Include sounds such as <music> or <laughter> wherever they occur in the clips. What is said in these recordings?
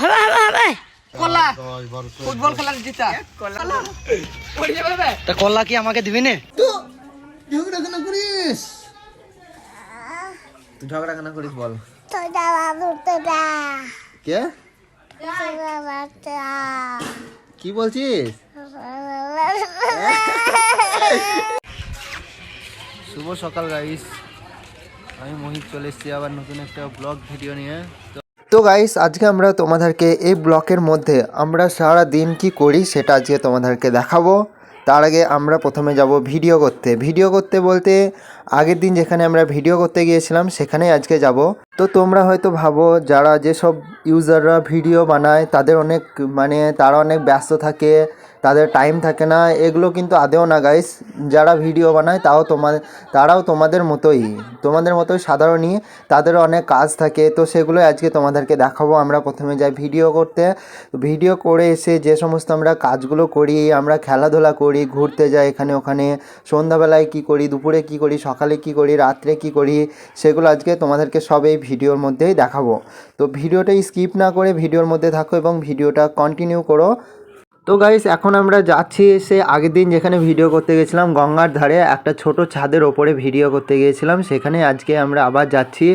হবে হবে হবে। কলা। ফুটবল খেলার জিতা। তা কি আমাকে দিবি না? ঝগড়া কেন করিস? তুই ঝগড়া কেন করিস বল। কে? কি বলছিস? <laughs> শুভ সকাল গাইস আমি মোহিত, চলে এসেছি আবার নতুন একটা ব্লগ ভিডিও নিয়ে। তো গাইস আজকে আমরা তোমাদেরকে এই ব্লকের মধ্যে আমরা সারা দিন কি করি সেটা আজকে তোমাদেরকে দেখাবো। তার আগে আমরা প্রথমে যাব ভিডিও করতে। ভিডিও করতে বলতে আগের দিন যেখানে আমরা ভিডিও করতে গিয়েছিলাম সেখানে আজকে যাব। তো, তোমরা হয়তো ভাবো, যারা যেসব ইউজাররা ভিডিও বানায়, তাদের অনেক মানে তারা অনেক ব্যস্ত থাকে। তাদের টাইম থাকে না, এগুলো কিন্তু আদেও না গাইস যারা ভিডিও বানায়, তাও তোমাদের তারাও তোমাদের মতোই। তোমাদের মতোই সাধারণই তাদেরও অনেক কাজ থাকে। তো সেগুলো আজকে তোমাদেরকে দেখাবো। আমরা প্রথমে যাই ভিডিও করতে। ভিডিও করে এসে যে সমস্ত আমরা কাজগুলো করি, আমরা খেলাধুলা করি, ঘুরতে যাই এখানে ওখানে, সন্ধ্যাবেলায় কি করি, দুপুরে কি করি, সকালে কি করি, রাত্রে কি করি, সেগুলো আজকে তোমাদেরকে সব এই ভিডিওর মধ্যেই দেখাবো। তো ভিডিওটা স্কিপ না করে ভিডিওর মধ্যে থাকো এবং ভিডিওটা কন্টিনিউ করো। তো গাইস এখন আমরা যাচ্ছি সে আগের দিন যেখানে ভিডিও করতে গেছিলাম, গঙ্গার ধারে একটা ছোট ছাদের ওপরে ভিডিও করতে গিয়েছিলাম সেখানে আজকে আমরা আবার যাচ্ছি,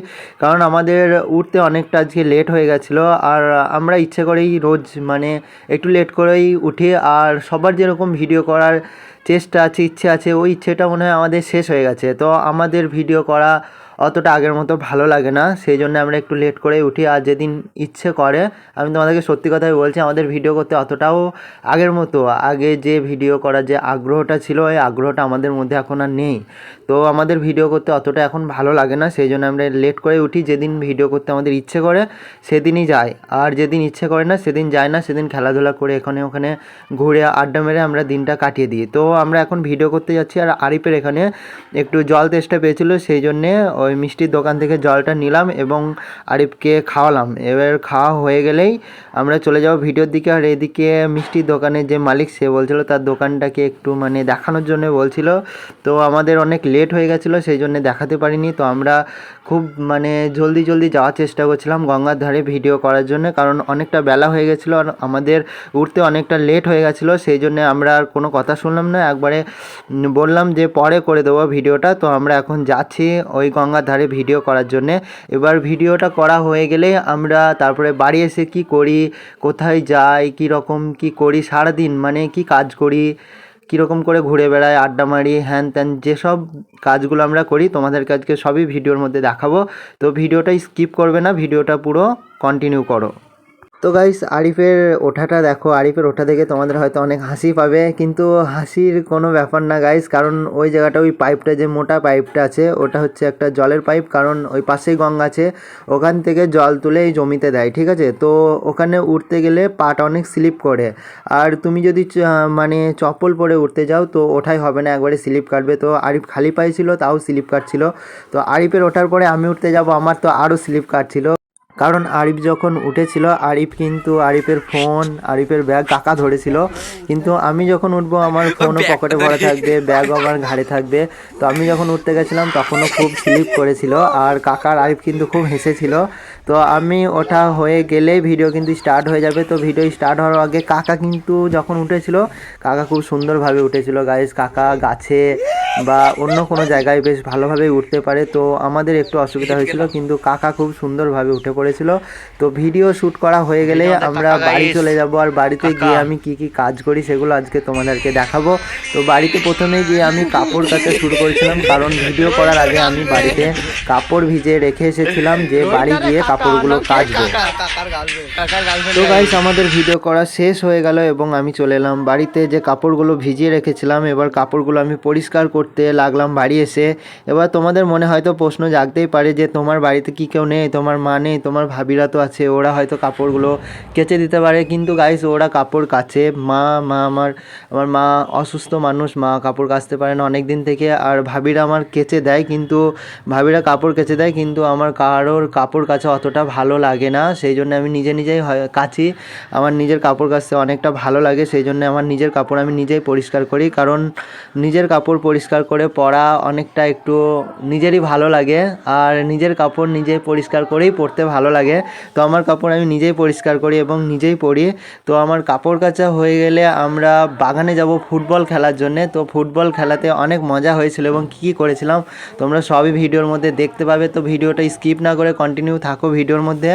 কারণ আমাদের উঠতে অনেকটা আজকে লেট হয়ে গেছিল। আর আমরা ইচ্ছে করেই রোজ মানে একটু লেট করেই উঠি, আর সবার যেরকম ভিডিও করার চেষ্টা আছে, ইচ্ছে আছে, ওই ইচ্ছেটা মনে হয় আমাদের শেষ হয়ে গেছে। তো আমাদের ভিডিও করা অতটা আগের মতো ভালো লাগে না। সেই জন্য আমরা একটু লেট করে উঠি। আর যেদিন ইচ্ছে করে, আমি তোমাদেরকে সত্যি কথাই বলছি, আমাদের ভিডিও করতে অতটাও আগের মতো। আগে যে ভিডিও করার যে আগ্রহটা ছিল ওই আগ্রহটা আমাদের মধ্যে এখন আর নেই। তো আমাদের ভিডিও করতে অতটা এখন ভালো লাগে না। সেই জন্য আমরা লেট করে উঠি। যেদিন ভিডিও করতে আমাদের ইচ্ছে করে, সেদিনই যাই। আর যেদিন ইচ্ছে করে না, সেদিন যায় না। সেদিন খেলাধুলা করে এখানে ওখানে ঘুরে আড্ডা মেরে আমরা দিনটা কাটিয়ে দিই। তো আমরা এখন ভিডিও করতে যাচ্ছি। আর আরিফের এখানে একটু জল তেষ্টা পেয়েছিল। সেই জন্যে ওই মিষ্টির দোকান থেকে জলটা নিলাম এবং আরিফকে খাওয়ালাম। এবার খাওয়া হয়ে গেলেই আমরা চলে যাব ভিডিওর দিকে। আর এদিকে মিষ্টির দোকানের যে মালিক, সে বলছিল তার দোকানটাকে একটু মানে দেখানোর জন্য বলছিল। তো আমাদের অনেক লেট হয়ে গেছিল, সেই জন্য দেখাতে পারিনি। তো আমরা খুব মানে জলদি জলদি যাওয়ার চেষ্টা করছিলাম গঙ্গার ধারে ভিডিও করার জন্য, কারণ অনেকটা বেলা হয়ে গেছিল আর আমাদের উঠতে অনেকটা লেট হয়ে গেছিল। সেই জন্য আমরা আর কোনো কথা শুনলাম না। একবারে বললাম যে পরে করে দেবো ভিডিওটা। তো আমরা এখন যাচ্ছি ওই গঙ্গার ধারে ভিডিও করার জন্যে। এবার ভিডিওটা করা হয়ে গেলে আমরা তারপরে বাড়ি এসে কি করি, কোথায় যাই, কি রকম কি করি, সারাদিন মানে কি কাজ করি কীরকম করে ঘুরে বেড়াই, আড্ডা মারি, হ্যান ত্যান যেসব কাজগুলো আমরা করি তোমাদের আজকে সবই ভিডিওর মধ্যে দেখাবো। তো ভিডিওটা স্কিপ করবে না, ভিডিওটা পুরো কন্টিনিউ করো। তো গাইস আরিফের ওঠাটা দেখো, আরিফের ওঠা দেখে তোমাদের হয়তো অনেক হাসি পাবে, কিন্তু হাসির কোনো ব্যাপার না গাইস কারণ ওই জায়গাটা, ওই পাইপটা যে মোটা পাইপটা আছে, ওটা হচ্ছে একটা জলের পাইপ কারণ ওই পাশেই গঙ্গা আছে, ওখান থেকে জল তুলে এই জমিতে দেয়, ঠিক আছে? তো ওখানে উঠতে গেলে পাটা অনেক স্লিপ করে, আর তুমি যদি মানে চপ্পল পরে উঠতে যাও, তো ওঠাই হবে না, একবারে স্লিপ কাটবে, তো আরিফ খালি পায়ে ছিল, তাও স্লিপ কাটছিল, তো আরিফের ওঠার পরে আমি উঠতে যাব, আমার তো আরও স্লিপ কাটছিল। কারণ আরিফ যখন উঠেছিল আরিফ কিন্তু আরিফের ফোন আরিফের ব্যাগ কাকা ধরেছিল। কিন্তু আমি যখন উঠবো আমার ফোনও পকেটে ভরা থাকবে ব্যাগও আমার ঘাড়ে থাকবে। তো আমি যখন উঠতে গেছিলাম তখনও খুব স্লিপ করেছিল। আর কাকার আরিফ কিন্তু খুব হেসেছিল। তো আমি ওঠা হয়ে গেলে ভিডিও কিন্তু স্টার্ট হয়ে যাবে। তো ভিডিও স্টার্ট হওয়ার আগে কাকা কিন্তু যখন উঠেছিল কাকা খুব সুন্দরভাবে উঠেছিল। গাইস কাকা গাছে বা অন্য কোনো জায়গায় বেশ ভালোভাবে উঠতে পারে। তো আমাদের একটু অসুবিধা হয়েছিল কিন্তু কাকা খুব সুন্দরভাবে উঠে পড়েছিল। তো ভিডিও শ্যুট করা হয়ে গেলে আমরা বাড়ি চলে যাব। আর বাড়িতে গিয়ে আমি কি কি কাজ করি সেগুলো আজকে তোমাদেরকে দেখাবো। তো বাড়িতে প্রথমে গিয়ে আমি কাপড় কাচা শুরু করেছিলাম। কারণ ভিডিও করার আগে আমি বাড়িতে কাপড় ভিজে রেখে এসেছিলাম যে বাড়ি গিয়ে কাপড়গুলো কাচবো। তো গাইস আমাদের ভিডিও করা শেষ হয়ে গেল এবং আমি চলে এলাম। বাড়িতে যে কাপড়গুলো ভিজিয়ে রেখেছিলাম এবার কাপড়গুলো আমি পরিষ্কার করতে লাগলাম বাড়ি এসে। এবার তোমাদের মনে হয়তো প্রশ্ন জাগতেই পারে যে তোমার বাড়িতে কি কেউ নেই? তোমার মা নেই? তোমার ভাবিরা তো আছে ওরা হয়তো কাপড়গুলো কেচে দিতে পারে। কিন্তু গাইস ওরা কাপড় কাছে। মা মা আমার আমার মা অসুস্থ মানুষ মা কাপড় কাচতে পারে না অনেক দিন থেকে। আর ভাবিরা আমার কেচে দেয় কিন্তু ভাবিরা কাপড় কেচে দেয় কিন্তু আমার কারোর কাপড় কাচা অতটা ভালো লাগে না, সেই জন্য আমি নিজে নিজেই কাচি। আমার নিজের কাপড় কাচতে অনেকটা ভালো লাগে, সেই জন্য আমার নিজের কাপড় আমি নিজেই পরিষ্কার করি, কারণ নিজের কাপড় পরিষ্কার পরিষ্কার করে পরা অনেকটা একটু নিজেরই ভালো লাগে, আর নিজের কাপড় নিজে পরিষ্কার করেই পরতে ভালো লাগে। তো আমার কাপড় আমি নিজেই পরিষ্কার করি এবং নিজেই পরি। তো আমার কাপড় কাচা হয়ে গেলে আমরা বাগানে যাব ফুটবল খেলার জন্যে। তো ফুটবল খেলাতে অনেক মজা হয়েছিল এবং কী কী করেছিলাম, তোমরা সবই ভিডিওর মধ্যে দেখতে পাবে। তো ভিডিওটা স্কিপ না করে কন্টিনিউ থাকো ভিডিওর মধ্যে।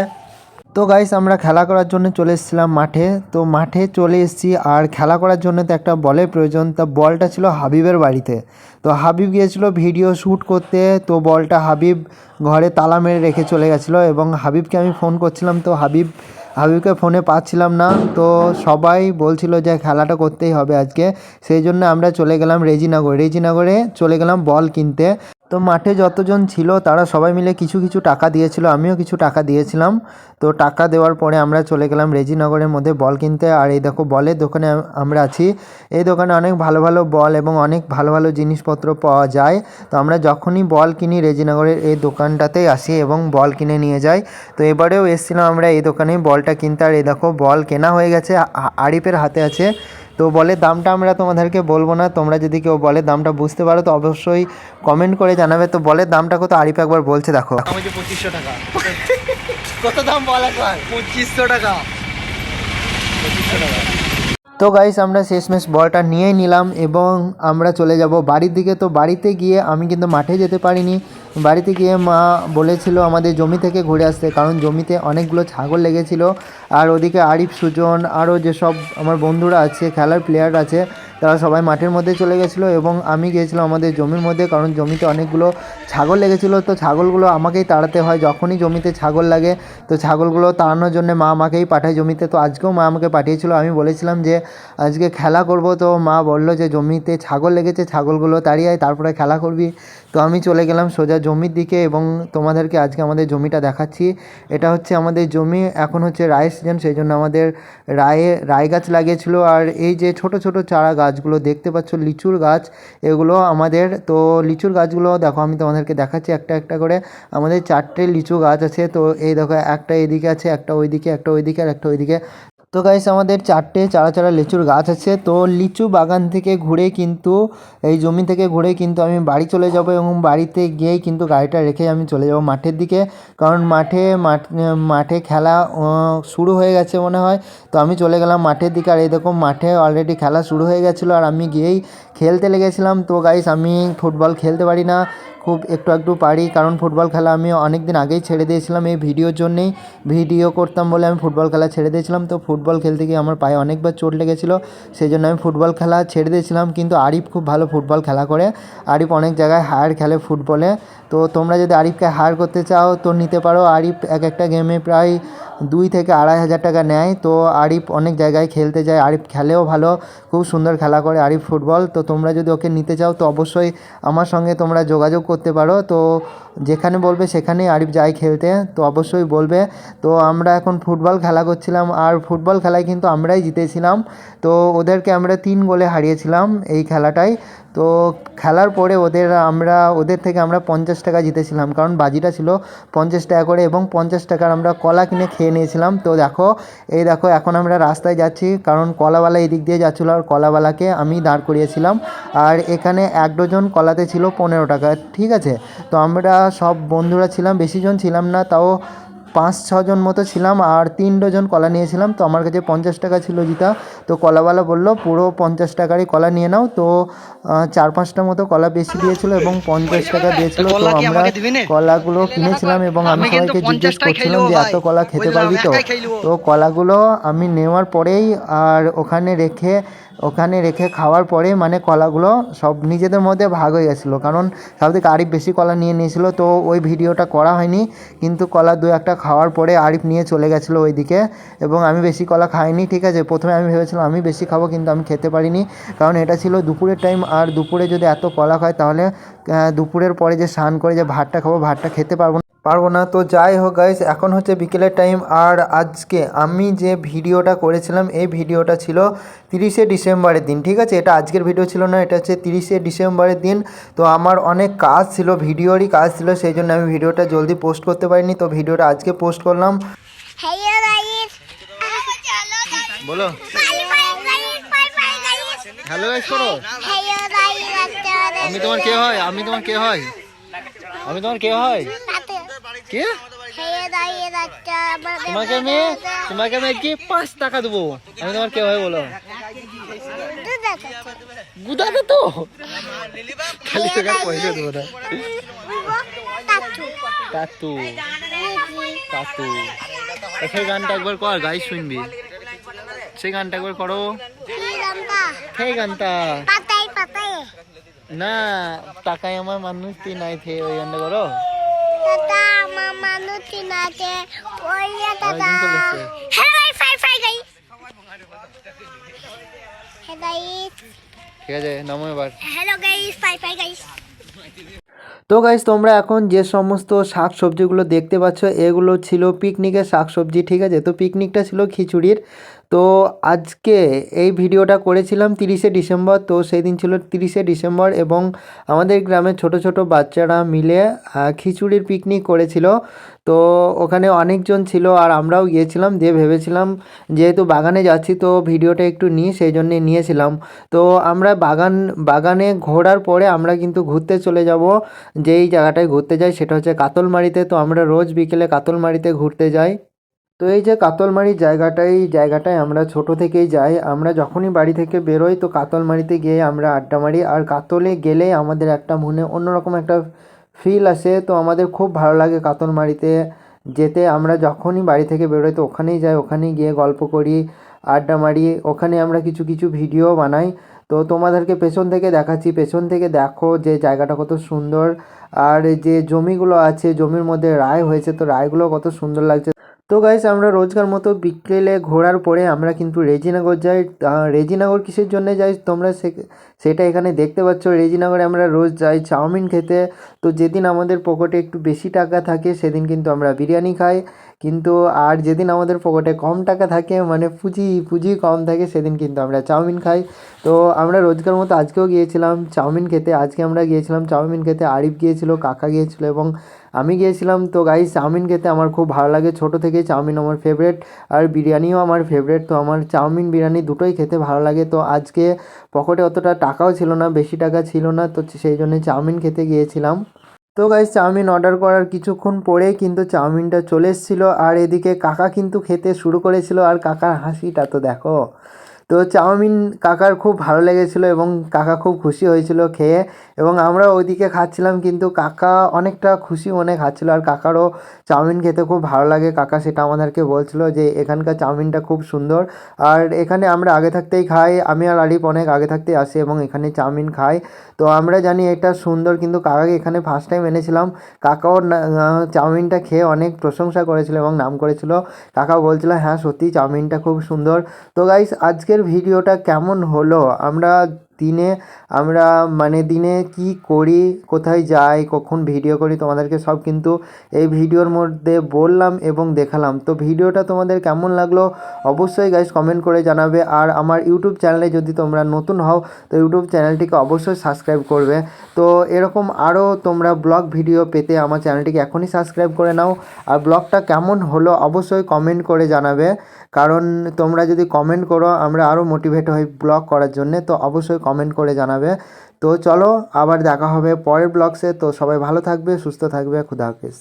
তো গাইস আমরা খেলা করার জন্য চলে এসেছিলাম মাঠে। তো মাঠে চলে এসেছি আর খেলা করার জন্য তো একটা বলের প্রয়োজন। তা বলটা ছিল হাবিবের বাড়িতে। তো হাবিব গিয়েছিল ভিডিও শ্যুট করতে। তো বলটা হাবিব ঘরে তালা মেরে রেখে চলে গেছিল এবং হাবিবকে আমি ফোন করছিলাম। তো হাবিব, হাবিবকে ফোনে পাচ্ছিলাম না। তো সবাই বলছিল যে খেলাটা করতেই হবে আজকে। সেই জন্য আমরা চলে গেলাম রেজিনগর। রেজিনগরে চলে গেলাম বল কিনতে। তো মাঠে যতজন ছিল তারা সবাই মিলে কিছু কিছু টাকা দিয়েছিল, আমিও কিছু টাকা দিয়েছিলাম। তো টাকা দেওয়ার পরে আমরা চলে গেলাম রেজিনগরের মধ্যে বল কিনতে। আর এই দেখো, বলের দোকানে আমরা আছি। এই দোকানে অনেক ভালো ভালো বল এবং অনেক ভালো ভালো জিনিসপত্র পাওয়া যায়। তো আমরা যখনই বল কিনি রেজিনগরের এই দোকানটাতেই আসি এবং বল কিনে নিয়ে যাই। তো এবারেও এসেছিলাম আমরা এই দোকানেই বলটা কিনতে। আর এই দেখো, বল কেনা হয়ে গেছে। আরিফের হাতে আছে। তো বলের দামটা আমরা তোমাদেরকে বলব না তোমরা যদি কেউ বলের দামটা বুঝতে পারো তো অবশ্যই কমেন্ট করে জানাবে। তো বলের দামটা কত? আরিফ একবার বলছে দেখো। যে পঁচিশশো টাকা। <laughs> কত দাম বল একবার? পঁচিশশো টাকা। তো গাইস আমরা শেষমেশ বলটা নিয়েই নিলাম এবং আমরা চলে যাব বাড়ির দিকে। তো বাড়িতে গিয়ে আমি কিন্তু মাঠে যেতে পারিনি। বাড়িতে গিয়ে মা বলেছিল আমাদের জমি থেকে ঘুরে আসতে, কারণ জমিতে অনেকগুলো ছাগল লেগেছিল। আর ওদিকে আরিফ, সুজন, আরও যেসব আমার বন্ধুরা আছে, খেলার প্লেয়ার আছে তারা সবাই মাঠের মধ্যে চলে গেছিল এবং আমি গিয়েছিলাম আমাদের জমির মধ্যে, কারণ জমিতে অনেকগুলো ছাগল লেগেছিলো। তো ছাগলগুলো আমাকেই তাড়াতে হয় যখনই জমিতে ছাগল লাগে। তো ছাগলগুলো তাড়ানোর জন্য মা আমাকেই পাঠায় জমিতে। তো আজকেও মা আমাকে পাঠিয়েছিল। আমি বলেছিলাম যে, আজকে খেলা করব। তো মা বলল যে, জমিতে ছাগল লেগেছে, ছাগলগুলো তাড়িয়ে তারপরে খেলা করবি। তো আমি চলে গেলাম সোজা জমির দিকে এবং তোমাদেরকে আজকে আমাদের জমিটা দেখাচ্ছি। এটা হচ্ছে আমাদের জমি, এখন হচ্ছে রায়ের সিজন সেই জন্য আমাদের রায়ে রায় গাছ লাগিয়েছিল। আর এই যে ছোট ছোট চারা গাছগুলো দেখতে পাচ্ছ, লিচুর গাছ। এগুলো আমাদের, তো লিচুর গাছগুলো দেখো, আমি তোমাদেরকে দেখাচ্ছি একটা একটা করে। আমাদের চারটে লিচু গাছ আছে, তো এই দেখো একটা এদিকে আছে, একটা ওইদিকে একটা ওইদিকে, আর একটা ওইদিকে। তো গাইস আমাদের চারটে চারা চারা লিচুর গাছ আছে। তো লিচু বাগান থেকে ঘুরে কিন্তু, এই জমি থেকে ঘুরে কিন্তু আমি বাড়ি চলে যাব এবং বাড়িতে গিয়েই কিন্তু গাড়িটা রেখে আমি চলে যাব মাঠের দিকে। কারণ মাঠে, মাঠ, মাঠে খেলা শুরু হয়ে গেছে মনে হয়। তো আমি চলে গেলাম মাঠের দিকে। আর এই দেখো, মাঠে অলরেডি খেলা শুরু হয়ে গেছিল। আর আমি গিয়েই খেলতে লেগেছিলাম। তো গাইস আমি ফুটবল খেলতে পারি না। খুব একটু একটু পারি, কারণ ফুটবল খেলা আমি অনেক দিন আগেই ছেড়ে দিয়েছিলাম এই ভিডিওর জন্যেই। ভিডিও করতাম বলে আমি ফুটবল খেলা ছেড়ে দিয়েছিলাম। তো ফুটবল খেলতে গিয়ে আমার পায়ে অনেকবার চোট লেগেছিলো সেই জন্য আমি ফুটবল খেলা ছেড়ে দিয়েছিলাম। কিন্তু আরিফ খুব ভালো ফুটবল খেলা করে। আরিফ অনেক জায়গায় হায়ার খেলে ফুটবলে তো তোমরা যদি আরিফকে হায়ার করতে চাও, তো নিতে পারো। আরিফ এক একটা গেমে প্রায় দুই থেকে আড়াই হাজার টাকা নেয়। তো আরিফ অনেক জায়গায় খেলতে যায়। আরিফ খেলেও ভালো, খুব সুন্দর খেলা করে আরিফ ফুটবল তো তোমরা যদি ওকে নিতে চাও, তো অবশ্যই আমার সঙ্গে তোমরা যোগাযোগ করতে পারো। তো যেখানে বলবে সেখানেই আরিফ যায় খেলতে। তো অবশ্যই বলবে। তো আমরা এখন ফুটবল খেলা করছিলাম। আর ফুটবল খেলায় কিন্তু আমরাই জিতেছিলাম। তো ওদেরকে আমরা তিন গোলে হারিয়েছিলাম এই খেলাটায়। তো খেলার পরে ওদের আমরা, ওদের থেকে আমরা পঞ্চাশ টাকা জিতেছিলাম। কারণ বাজিটা ছিল পঞ্চাশ টাকা করে এবং পঞ্চাশ টাকার আমরা কলা কিনে খেয়ে নিয়েছিলাম। তো দেখো, এই দেখো, এখন আমরা রাস্তায় যাচ্ছি। কারণ কলাওয়ালা এদিক দিয়ে যাচ্ছিল আর কলাওয়ালাকে আমি দাঁড় করিয়েছিলাম। আর এখানে এক ডজন কলাতে ছিল পনেরো টাকা, ঠিক আছে? তো আমরা সব বন্ধুরা ছিলাম বেশি জন ছিলাম না, তাও পাঁচ ছজন মতো ছিলাম আর তিন ডজন কলা নিয়েছিলাম। তো আমার কাছে পঞ্চাশ টাকা ছিল জিতা। তো কলাওয়ালা বলল পুরো পঞ্চাশ টাকারই কলা নিয়ে নাও। তো চার পাঁচটা মতো কলা বেশি দিয়েছিল এবং পঞ্চাশ টাকা দিয়েছিল। তো আমরা? কলাগুলো কিনেছিলাম এবং আমি আমি সবাইকে জিজ্ঞেস করছিলাম যে এত কলা খেতে পারবি তো? তো কলাগুলো আমি নেওয়ার পরেই আর ওখানে রেখে ওখানে রেখে খাওয়ার পরে মানে কলাগুলো সব নিজেদের মধ্যে ভাগ হয়ে গেছিল। কারণ সব থেকে আরিফ বেশি কলা নিয়ে নিয়েছিল। তো ওই ভিডিওটা করা হয়নি। কিন্তু কলা দু একটা খাওয়ার পরে আরিফ নিয়ে চলে গেছিল ওইদিকে এবং আমি বেশি কলা খাইনি, ঠিক আছে? প্রথমে আমি ভেবেছিলাম আমি বেশি খাব কিন্তু আমি খেতে পারিনি, কারণ এটা ছিল দুপুরের টাইম আর দুপুরে যদি এত কলা খায় তাহলে দুপুরের পরে যে স্নান করে যে ভাতটা খাব, ভাতটা খেতে পারব না। পারব না। তো যাই হোক গাইস এখন হচ্ছে বিকেলের টাইম আর আজকে আমি যে ভিডিওটা করেছিলাম এই ভিডিওটা ছিল তিরিশে ডিসেম্বরের দিন ঠিক আছে? এটা আজকের ভিডিও ছিল না এটা হচ্ছে তিরিশে ডিসেম্বরের দিন। তো আমার অনেক কাজ ছিল ভিডিওরই কাজ ছিল সেই জন্য আমি ভিডিওটা জলদি পোস্ট করতে পারিনি। তো ভিডিওটা আজকে পোস্ট করলাম। বলো। হ্যালো আমি তোমার কে হয়? আমি তোমার কে হয়? আমি তোমার কে হয়? কে? তোমাকে আমি তোমাকে আমি আজকে পাঁচ টাকা দেবো? আমি তোমার কে হয় বলো? গুদাতে তো। খালি টাকা পয়সা দেবো না। তাতু। কাতু সেই গানটা একবার কর গাই শুনবি। সেই গানটা একবার করো। কি সেই গানটা। না টাকায় আমার মানুষ তুই নাই থে ওই গানটা করো। দাদা। ঠিক আছে নামো এবার। fine guys. তো গাইজ তোমরা এখন যে সমস্ত শাক সবজিগুলো দেখতে পাচ্ছ এগুলো ছিল পিকনিকের শাক সবজি ঠিক আছে? তো পিকনিকটা ছিল খিচুড়ির। তো আজকে এই ভিডিওটা করেছিলাম তিরিশে ডিসেম্বর তো সেই দিন ছিল তিরিশে ডিসেম্বর এবং আমাদের গ্রামের ছোট ছোট বাচ্চারা মিলে খিচুড়ির পিকনিক করেছিল। তো ওখানে অনেকজন ছিল আর আমরাও গিয়েছিলাম, দিয়ে ভেবেছিলাম যেহেতু বাগানে যাচ্ছি তো ভিডিওটা একটু নিই, সেই জন্যে নিয়েছিলাম। তো আমরা বাগান, বাগানে ঘোরার পরে আমরা কিন্তু ঘুরতে চলে যাব। যেই জায়গাটায় ঘুরতে যাই সেটা হচ্ছে কাতলমারিতে। তো আমরা রোজ বিকেলে কাতলমারিতে ঘুরতে যাই। তো এই যে কাতলমারি জায়গাটাই জায়গাটায় আমরা ছোট থেকেই যাই। আমরা যখনই বাড়ি থেকে বেরোই তো কাতলমারিতে গিয়ে আমরা আড্ডা মারি। আর কাতলে গেলে আমাদের একটা মনে অন্যরকম একটা ফিল আসে, তো আমাদের খুব ভালো লাগে কাতলমারিতে যেতে আমরা যখনই বাড়ি থেকে বেরোই, তো ওখানেই যাই, ওখানেই গিয়ে গল্প করি, আড্ডা মারি। ওখানে আমরা কিছু কিছু ভিডিও বানাই। তো তোমাদেরকে পেছন থেকে দেখাচ্ছি, পেছন থেকে দেখো যে জায়গাটা কত সুন্দর। আর যে জমিগুলো আছে, জমির মধ্যে রায় হয়েছে, তো রায়গুলো কত সুন্দর লাগছে। তো গাইস আমরা রোজকার মতো বিকেলে ঘোরার পরে আমরা কিন্তু রেজিনগর যাই। রেজিনগর কিসের জন্য যাই তোমরা সেটা এখানে দেখতে পাচ্ছ। রেজিনগরে আমরা রোজ যাই চাউমিন খেতে। তো যেদিন আমাদের পকেটে একটু বেশি টাকা থাকে, সেদিন কিন্তু আমরা বিরিয়ানি খাই। কিন্তু আর যেদিন আমাদের পকেটে কম টাকা থাকে মানে পুঁজি পুঁজি কম থাকে, সেদিন কিন্তু আমরা চাউমিন খাই। তো আমরা রোজকার মতো আজকেও গিয়েছিলাম চাউমিন খেতে। আজকে আমরা গিয়েছিলাম চাউমিন খেতে। আরিফ গিয়েছিল, কাকা গিয়েছিল এবং আমি গিয়েছিলাম। তো গাইস চাউমিন খেতে আমার খুব ভালো লাগে। ছোট থেকেই চাউমিন আমার ফেভারেট আর বিরিয়ানিও আমার ফেভারেট তো আমার চাউমিন, বিরিয়ানি দুটোই খেতে ভালো লাগে। তো আজকে পকেটে অতটা টাকাও ছিল না, বেশি টাকা ছিল না। তো সেই জন্য চাউমিন খেতে গিয়েছিলাম। তো গাইস চাউমিন অর্ডার করার কিছুক্ষণ পরে কিন্তু চাউমিনটা চলে এসেছিল। আর এদিকে কাকা কিন্তু খেতে শুরু করেছিল আর কাকার হাসিটা তো দেখো। তো চাউমিন কাকার খুব ভালো লেগেছিলো এবং কাকা খুব খুশি হয়েছিল খেয়ে। এবং আমরা ওইদিকে খাচ্ছিলাম, কিন্তু কাকা অনেকটা খুশি মনে খাচ্ছিলো। আর কাকারও চাউমিন খেতে খুব ভালো লাগে। কাকা সেটা আমাদেরকে বলছিল যে, এখানকার চাউমিনটা খুব সুন্দর। আর এখানে আমরা আগে থাকতেই খাই। আমি আর আলিপ অনেক আগে থাকতেই আসি এবং এখানে চাউমিন খাই। তো আমরা জানি এটা সুন্দর, কিন্তু কাকাকে এখানে ফার্স্ট টাইম এনেছিলাম। কাকাও চাউমিনটা খেয়ে অনেক প্রশংসা করেছিল এবং নাম করেছিল। কাকা বলছিল হ্যাঁ সত্যি চাউমিনটা খুব সুন্দর। তো গাইস আজকের ভিডিওটা কেমন হলো? আমরা দিনে আমরা মানে দিনে কি করি, কোথায় যাই, কখন ভিডিও করি, তোমাদেরকে সব কিন্তু এই ভিডিওর মধ্যে বললাম এবং দেখালাম। তো ভিডিওটা তোমাদের কেমন লাগল অবশ্যই গাইস কমেন্ট করে জানাবে। আর আমার ইউটিউব চ্যানেলে যদি তোমরা নতুন হও, তো ইউটিউব চ্যানেলটিকে অবশ্যই সাবস্ক্রাইব করবে। তো এরকম আরও তোমরা ব্লগ ভিডিও পেতে আমার চ্যানেলটিকে এখনই সাবস্ক্রাইব করে নাও। আর ব্লগটা কেমন হলো অবশ্যই কমেন্ট করে জানাবে। কারণ তোমরা যদি কমেন্ট করো, আমরা আরও মোটিভেট হই ব্লগ করার জন্যে, তো অবশ্যই কমেন্ট করে জানাবে। তো চলো, আবার দেখা হবে পরের ব্লগসে তো সবাই ভালো থাকবে, সুস্থ থাকবে, খুদা হাফিজ।